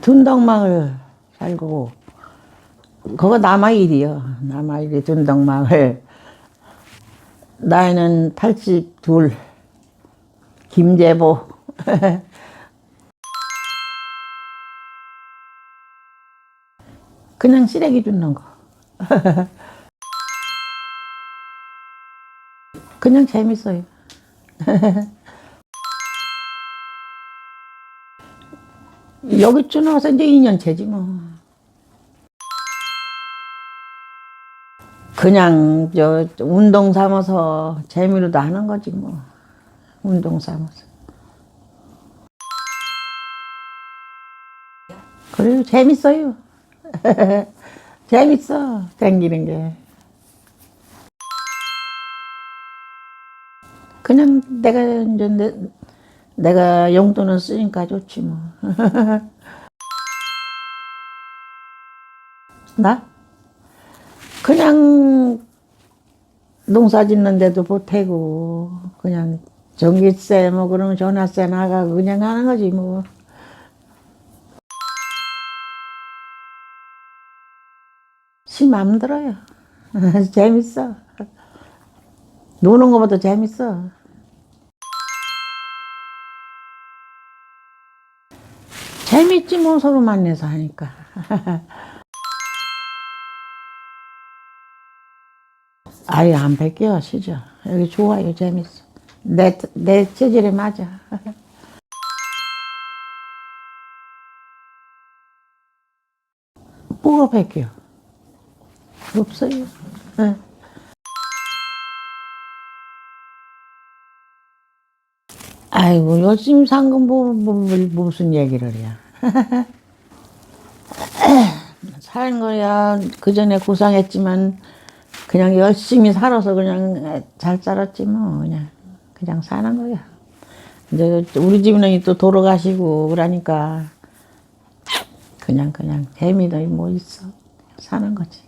둔덕마을 살고 그거 남아일이요. 남아일이 둔덕마을. 나이는 82. 김재보. 그냥 쓰레기 줍는 거. 그냥 재밌어요. 여기쯤 와서 이제 2년째지 뭐. 그냥 저 운동 삼아서 재미로도 하는 거지 뭐. 운동 삼아서. 그래요 재밌어요. 재밌어 댕기는 게. 그냥 내가 이제 내, 내가 용돈은 쓰니까 좋지 뭐. 나? 그냥 농사 짓는데도 보태고 그냥 전기세 뭐 그러면 전화세 나가고 그냥 하는 거지 뭐. 시 마음 들어요. 재밌어. 노는 것보다 재밌어. 재밌지 뭐 서로 만나서 하니까. 아예 안 뺏겨 시죠. 여기 좋아요 재밌어. 내, 내 체질에 맞아. 뭐가 뺏겨? 없어요. 응. 아이고 열심히 산건 뭐, 뭐, 뭐, 무슨 얘기를 해야. 사는 거야 그 전에 고생했지만 그냥 열심히 살아서 그냥 잘 살았지 뭐 그냥 그냥 사는 거야. 이제 우리 집은 또 돌아가시고 그러니까 그냥 그냥 재미도 뭐 있어 사는 거지.